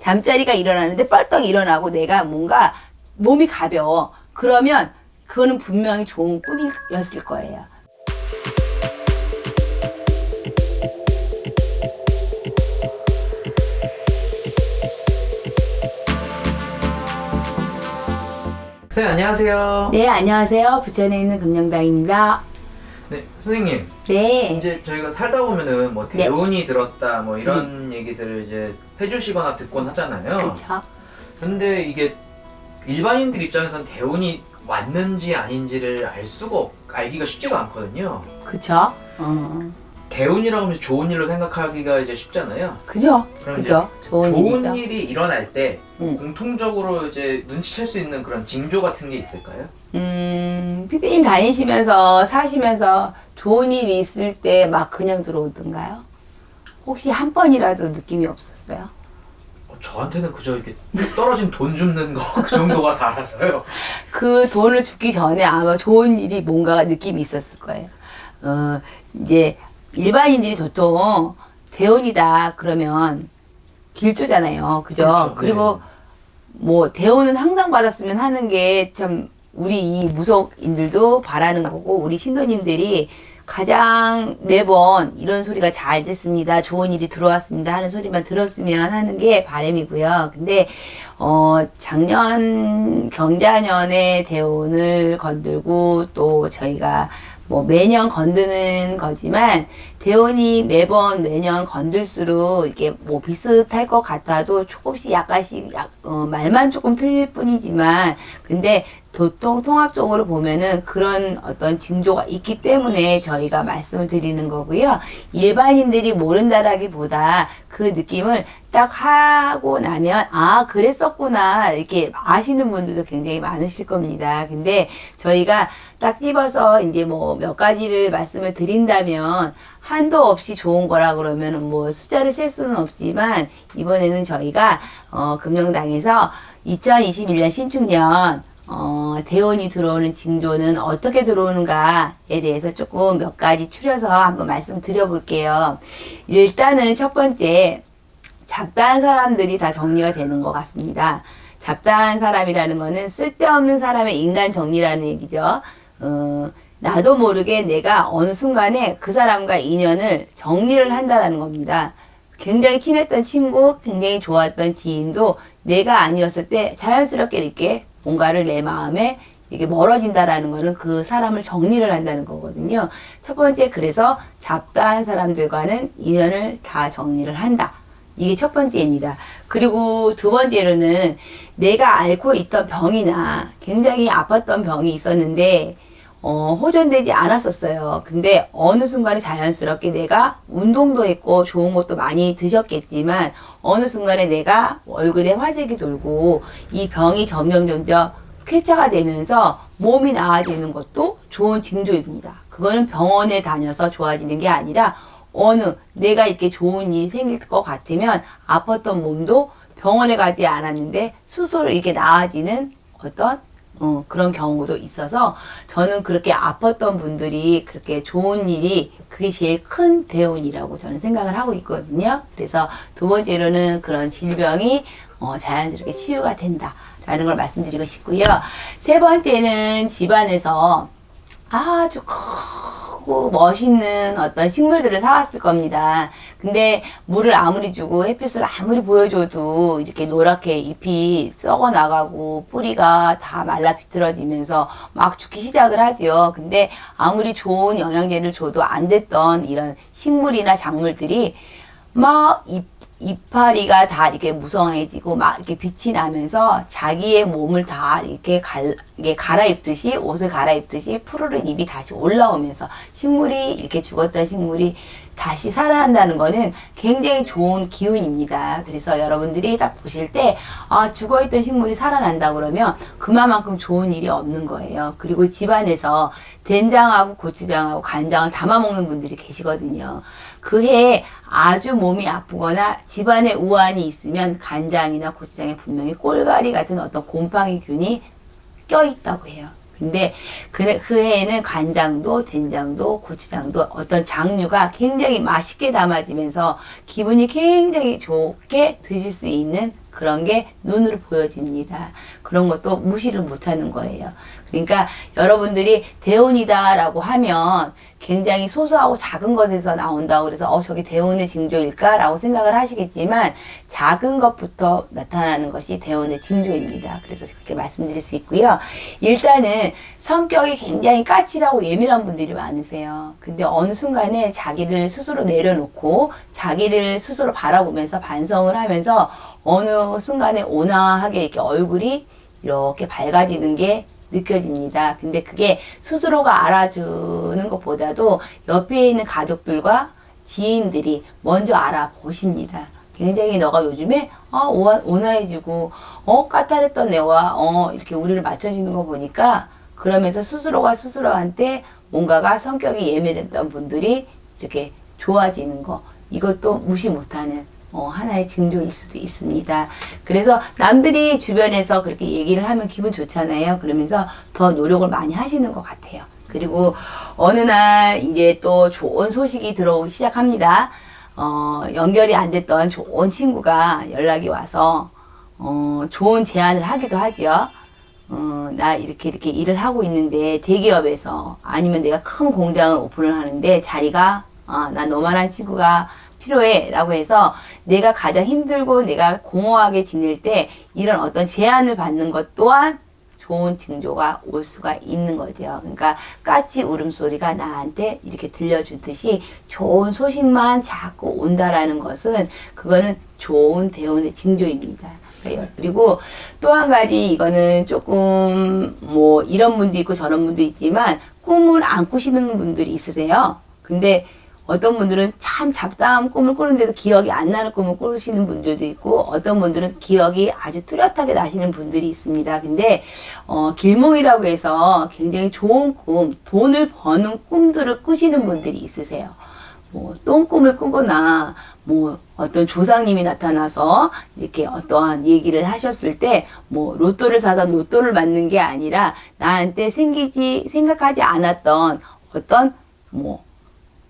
잠자리가 일어나는데 뻘떡 일어나고 내가 뭔가 몸이 가벼워. 그러면 그거는 분명히 좋은 꿈이었을 거예요. 선생님 안녕하세요. 네, 안녕하세요. 부천에 있는 금영당입니다. 네, 선생님 네. 이제 저희가 살다 보면은 뭐 네. 대운이 들었다 뭐 이런 얘기들을 이제 해주시거나 듣곤 하잖아요. 그렇죠. 근데 이게 일반인들 입장에선 대운이 왔는지 아닌지를 알 수가 없, 알기가 쉽지가 않거든요. 그렇죠. 어. 대운이라고 하면 좋은 일로 생각하기가 이제 쉽잖아요. 그죠? 그럼 그죠? 좋은, 좋은. 일이 일어날 때 음. 공통적으로 이제 눈치챌 수 있는 그런 징조 같은 게 있을까요? 음, 피디님 다니시면서 사시면서 좋은 일이 있을 때 막 그냥 들어오던가요? 혹시 한 번이라도 느낌이 없었어요? 어, 저한테는 그저 이렇게 떨어진 돈 줍는 거 그 정도가 다라서요. 그 돈을 주기 전에 아마 좋은 일이 뭔가 느낌이 있었을 거예요. 어, 이제 일반인들이 보통 대운이다 그러면 길조잖아요. 그죠? 그렇죠. 그리고 뭐 대운은 항상 받았으면 하는 게 참 우리 이 무속인들도 바라는 거고 우리 신도님들이 가장 매번 이런 소리가 잘 됐습니다. 좋은 일이 들어왔습니다. 하는 소리만 들었으면 하는 게 바람이고요. 근데 어 작년 경자년에 대운을 건들고 또 저희가 뭐 매년 건드는 거지만 대운이 매번 매년 건들수록 이게 뭐 비슷할 것 같아도 조금씩 약간씩 약, 어, 말만 조금 틀릴 뿐이지만 근데 도통 통합적으로 보면은 그런 어떤 징조가 있기 때문에 저희가 말씀을 드리는 거고요. 일반인들이 모른다라기보다 그 느낌을 딱 하고 나면 아 그랬었구나 이렇게 아시는 분들도 굉장히 많으실 겁니다. 근데 저희가 딱 집어서 이제 뭐 몇 가지를 말씀을 드린다면 한도 없이 좋은 거라 그러면은 뭐 숫자를 셀 수는 없지만 이번에는 저희가 어 금영당에서 2021년 신축년 어, 대원이 들어오는 징조는 어떻게 들어오는가에 대해서 조금 몇 가지 추려서 한번 말씀드려 볼게요. 일단은 첫 번째, 잡다한 사람들이 다 정리가 되는 것 같습니다. 잡다한 사람이라는 거는 쓸데없는 사람의 인간 정리라는 얘기죠. 어, 나도 모르게 내가 어느 순간에 그 사람과 인연을 정리를 한다라는 겁니다. 굉장히 친했던 친구, 굉장히 좋았던 지인도 내가 아니었을 때 자연스럽게 이렇게 뭔가를 내 마음에 이게 멀어진다라는 거는 그 사람을 정리를 한다는 거거든요. 첫 번째, 그래서 잡다한 사람들과는 인연을 다 정리를 한다. 이게 첫 번째입니다. 그리고 두 번째로는 내가 앓고 있던 병이나 굉장히 아팠던 병이 있었는데 어, 호전되지 않았었어요. 근데 어느 순간에 자연스럽게 내가 운동도 했고 좋은 것도 많이 드셨겠지만 어느 순간에 내가 얼굴에 화색이 돌고 이 병이 점점 점점 쾌차가 되면서 몸이 나아지는 것도 좋은 징조입니다. 그거는 병원에 다녀서 좋아지는 게 아니라 어느 내가 이렇게 좋은 일이 생길 것 같으면 아팠던 몸도 병원에 가지 않았는데 스스로 이렇게 나아지는 어떤 어, 그런 경우도 있어서 저는 그렇게 아팠던 분들이 그렇게 좋은 일이 그게 제일 큰 대운이라고 저는 생각을 하고 있거든요. 그래서 두 번째로는 그런 질병이 어, 자연스럽게 치유가 된다라는 걸 말씀드리고 싶고요. 세 번째는 집안에서 아주 크고 멋있는 어떤 식물들을 사왔을 겁니다. 근데 물을 아무리 주고 햇빛을 아무리 보여줘도 이렇게 노랗게 잎이 썩어 나가고 뿌리가 다 말라 비틀어지면서 막 죽기 시작을 하죠. 근데 아무리 좋은 영양제를 줘도 안 됐던 이런 식물이나 작물들이 막 잎, 이파리가 다 이렇게 무성해지고 막 이렇게 빛이 나면서 자기의 몸을 다 이렇게 갈, 이게 갈아입듯이 옷을 갈아입듯이 푸르른 잎이 다시 올라오면서 식물이 이렇게 죽었던 식물이 다시 살아난다는 거는 굉장히 좋은 기운입니다. 그래서 여러분들이 딱 보실 때, 아, 죽어있던 식물이 살아난다 그러면 그만큼 좋은 일이 없는 거예요. 그리고 집안에서 된장하고 고추장하고 간장을 담아 먹는 분들이 계시거든요. 그 해에 아주 몸이 아프거나 집안에 우환이 있으면 간장이나 고추장에 분명히 꼴가리 같은 어떤 곰팡이 균이 껴있다고 해요. 근데 그, 그 해에는 간장도 된장도 고추장도 어떤 장류가 굉장히 맛있게 담아지면서 기분이 굉장히 좋게 드실 수 있는 그런 게 눈으로 보여집니다. 그런 것도 무시를 못하는 거예요. 그러니까 여러분들이 대운이다라고 하면 굉장히 소소하고 작은 것에서 나온다고 그래서 어 저게 대운의 징조일까라고 생각을 하시겠지만 작은 것부터 나타나는 것이 대운의 징조입니다. 그래서 그렇게 말씀드릴 수 있고요. 일단은 성격이 굉장히 까칠하고 예민한 분들이 많으세요. 근데 어느 순간에 자기를 스스로 내려놓고 자기를 스스로 바라보면서 반성을 하면서 어느 순간에 온화하게 이렇게 얼굴이 이렇게 밝아지는 게 느껴집니다. 근데 그게 스스로가 알아주는 것보다도 옆에 있는 가족들과 지인들이 먼저 알아보십니다. 굉장히 너가 요즘에 어, 오- 온화해지고 어 까탈했던 애와 어 이렇게 우리를 맞춰주는 거 보니까 그러면서 스스로가 스스로한테 뭔가가 성격이 예민했던 분들이 이렇게 좋아지는 거 이것도 무시 못하는 어, 하나의 징조일 수도 있습니다. 그래서 남들이 주변에서 그렇게 얘기를 하면 기분 좋잖아요. 그러면서 더 노력을 많이 하시는 것 같아요. 그리고 어느 날 이제 또 좋은 소식이 들어오기 시작합니다. 어, 연결이 안 됐던 좋은 친구가 연락이 와서 어, 좋은 제안을 하기도 하죠. 어, 나 이렇게 이렇게 일을 하고 있는데 대기업에서 아니면 내가 큰 공장을 오픈을 하는데 자리가 아, 나 너만한 친구가 필요해 라고 해서 내가 가장 힘들고 내가 공허하게 지낼 때 이런 어떤 제안을 받는 것 또한 좋은 징조가 올 수가 있는 거죠. 그러니까 까치 울음소리가 나한테 이렇게 들려주듯이 좋은 소식만 자꾸 온다라는 것은 그거는 좋은 대운의 징조입니다. 그리고 또 한 가지 이거는 조금 뭐 이런 분도 있고 저런 분도 있지만 꿈을 안 꾸시는 분들이 있으세요. 근데 어떤 분들은 참 잡다한 꿈을 꾸는데도 기억이 안 나는 꿈을 꾸시는 분들도 있고 어떤 분들은 기억이 아주 뚜렷하게 나시는 분들이 있습니다. 근데 어, 길몽이라고 해서 굉장히 좋은 꿈, 돈을 버는 꿈들을 꾸시는 분들이 있으세요. 뭐 똥꿈을 꾸거나 뭐 어떤 조상님이 나타나서 이렇게 어떠한 얘기를 하셨을 때 뭐 로또를 사서 로또를 맞는 게 아니라 나한테 생기지 생각하지 않았던 어떤 뭐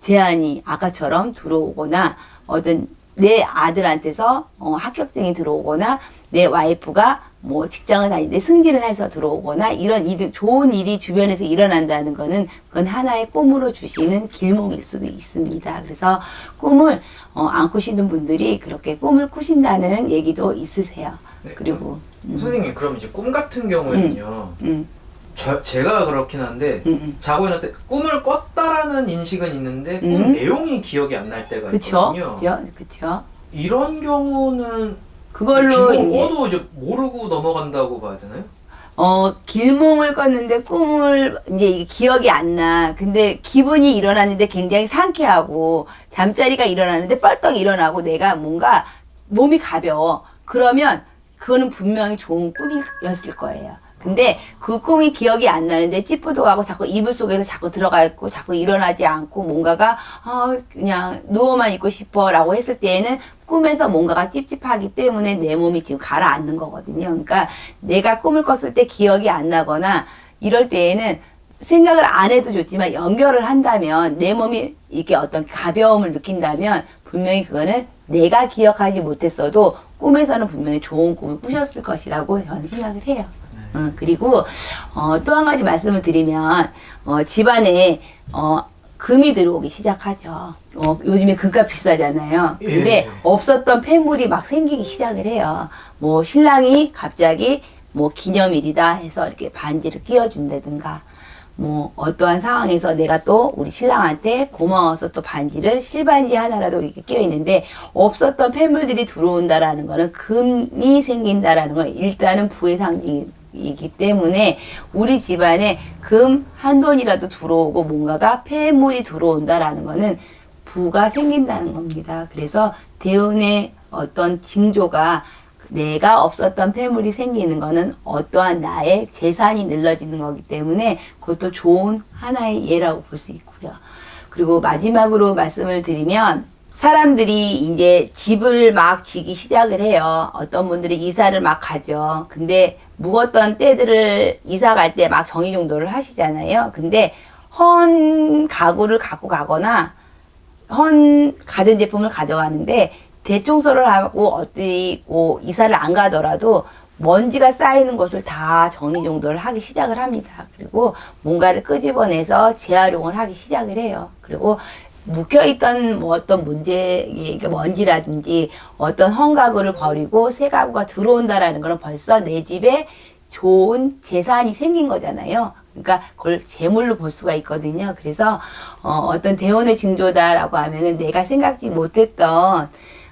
제안이 아까처럼 들어오거나 어떤 내 아들한테서 어, 합격증이 들어오거나 내 와이프가 뭐 직장을 다니는데 승진을 해서 들어오거나 이런 일, 좋은 일이 주변에서 일어난다는 거는 그건 하나의 꿈으로 주시는 길목일 수도 있습니다. 그래서 꿈을 어, 안 꾸시는 분들이 그렇게 꿈을 꾸신다는 얘기도 있으세요. 네, 그리고 음, 선생님 그럼 이제 꿈 같은 경우에는요. 음, 저 제가 그렇긴 한데 음, 음. 자고 일어났을 때 꿈을 꿨다라는 인식은 있는데 꿈 음. 내용이 기억이 안 날 때가 그쵸, 있거든요. 그쵸, 그쵸. 이런 경우는 그걸로 길목을 이제 꿔도 이제 모르고 넘어간다고 봐야 되나요? 어, 길몽을 꿨는데 꿈을 이제 이게 기억이 안 나. 근데 기분이 일어났는데 굉장히 상쾌하고 잠자리가 일어나는데 뻘떡 일어나고 내가 뭔가 몸이 가벼워. 그러면 그거는 분명히 좋은 꿈이었을 거예요. 근데 그 꿈이 기억이 안 나는데 찌푸둥하고 자꾸 이불 속에서 자꾸 들어가 있고 자꾸 일어나지 않고 뭔가가 아 그냥 누워만 있고 싶어 라고 했을 때에는 꿈에서 뭔가가 찝찝하기 때문에 내 몸이 지금 가라앉는 거거든요. 그러니까 내가 꿈을 꿨을 때 기억이 안 나거나 이럴 때에는 생각을 안 해도 좋지만 연결을 한다면 내 몸이 이렇게 어떤 가벼움을 느낀다면 분명히 그거는 내가 기억하지 못했어도 꿈에서는 분명히 좋은 꿈을 꾸셨을 것이라고 저는 생각을 해요. 어, 그리고 어, 또 한 가지 말씀을 드리면 어, 집안에 어, 금이 들어오기 시작하죠. 어, 요즘에 금값 비싸잖아요. 근데 예. 없었던 폐물이 막 생기기 시작을 해요. 뭐 신랑이 갑자기 뭐 기념일이다 해서 이렇게 반지를 끼워준다든가 뭐 어떠한 상황에서 내가 또 우리 신랑한테 고마워서 또 반지를 실반지 하나라도 이렇게 끼어 있는데 없었던 폐물들이 들어온다라는 거는 금이 생긴다라는 건 일단은 부의 상징 이기 때문에 우리 집안에 금 한 돈이라도 들어오고 뭔가가 폐물이 들어온다라는 거는 부가 생긴다는 겁니다. 그래서 대운의 어떤 징조가 내가 없었던 폐물이 생기는 거는 어떠한 나의 재산이 늘러지는 거기 때문에 그것도 좋은 하나의 예라고 볼 수 있고요. 그리고 마지막으로 말씀을 드리면 사람들이 이제 집을 막 지기 시작을 해요. 어떤 분들이 이사를 막 가죠. 근데 묵었던 때들을 이사 갈 때 막 정리정돈을 하시잖아요. 근데 헌 가구를 갖고 가거나 헌 가전제품을 가져가는데 대청소를 하고 어디 뭐 이사를 안 가더라도 먼지가 쌓이는 것을 다 정리정돈을 하기 시작을 합니다. 그리고 뭔가를 끄집어내서 재활용을 하기 시작을 해요. 그리고 묵혀있던 뭐 어떤 문제, 이게 먼지라든지 어떤 헝가구를 버리고 새 가구가 들어온다라는 거는 벌써 내 집에 좋은 재산이 생긴 거잖아요. 그러니까 그걸 재물로 볼 수가 있거든요. 그래서 어, 떤 대원의 징조다라고 하면은 내가 생각지 못했던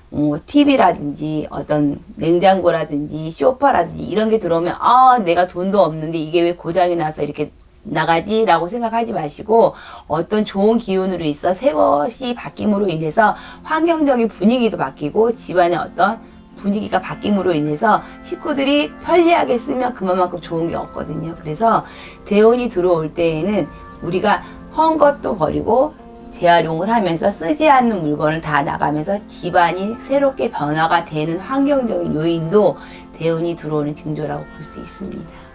뭐 TV라든지 어떤 냉장고라든지 쇼파라든지 이런 게 들어오면 아 내가 돈도 없는데 이게 왜 고장이 나서 이렇게 나가지라고 생각하지 마시고 어떤 좋은 기운으로 있어 새 것이 바뀜으로 인해서 환경적인 분위기도 바뀌고 집안의 어떤 분위기가 바뀜으로 인해서 식구들이 편리하게 쓰면 그만큼 좋은 게 없거든요. 그래서 대운이 들어올 때에는 우리가 헌 것도 버리고 재활용을 하면서 쓰지 않는 물건을 다 나가면서 집안이 새롭게 변화가 되는 환경적인 요인도 대운이 들어오는 징조라고 볼 수 있습니다.